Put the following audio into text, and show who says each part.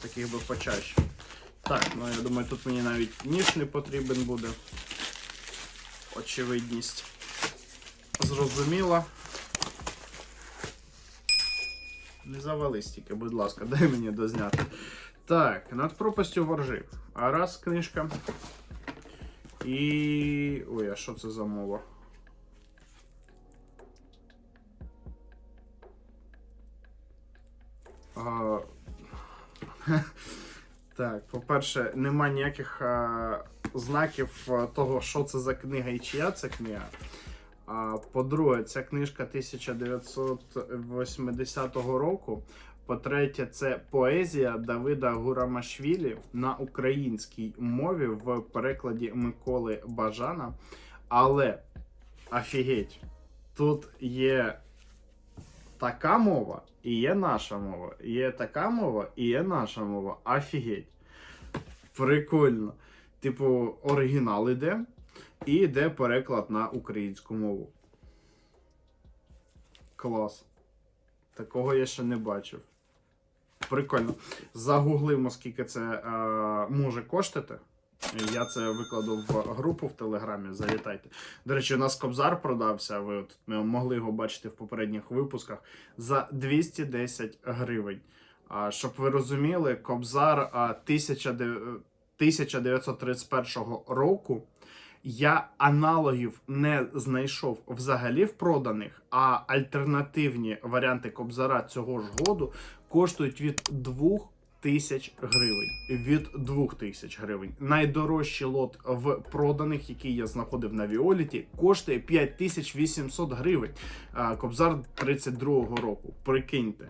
Speaker 1: Таких би почаще. Так, ну я думаю, тут мені навіть ніж не потрібен буде. Очевидність. Зрозуміла. Не завались тільки, будь ласка, дай мені дозняти. Так, над пропастю воржи. А раз книжка. І. Ой, а що це за мова? А... Так, по-перше, нема ніяких а, знаків того, що це за книга і чия це книга. А, по-друге, ця книжка 1980 року. По-третє, це поезія Давида Гурамашвілі на українській мові в перекладі Миколи Бажана. Але офігеть, тут є така мова і є наша мова. Є така мова і є наша мова. Офігеть. Прикольно. Типу, оригінал іде, і йде переклад на українську мову. Клас. Такого я ще не бачив. Прикольно. Загуглимо, скільки це е, може коштувати. Я це викладу в групу в Телеграмі. Завітайте. До речі, у нас Кобзар продався. Ви от могли його бачити в попередніх випусках за 210 гривень. А, щоб ви розуміли, Кобзар а, 1931 року. Я аналогів не знайшов взагалі в проданих, а альтернативні варіанти Кобзара цього ж году коштують від 2 тисяч гривень. Від 2 тисяч гривень. Найдорожчий лот в проданих, який я знаходив на Віоліті, коштує 5800 гривень. Кобзар 32-го року. Прикиньте.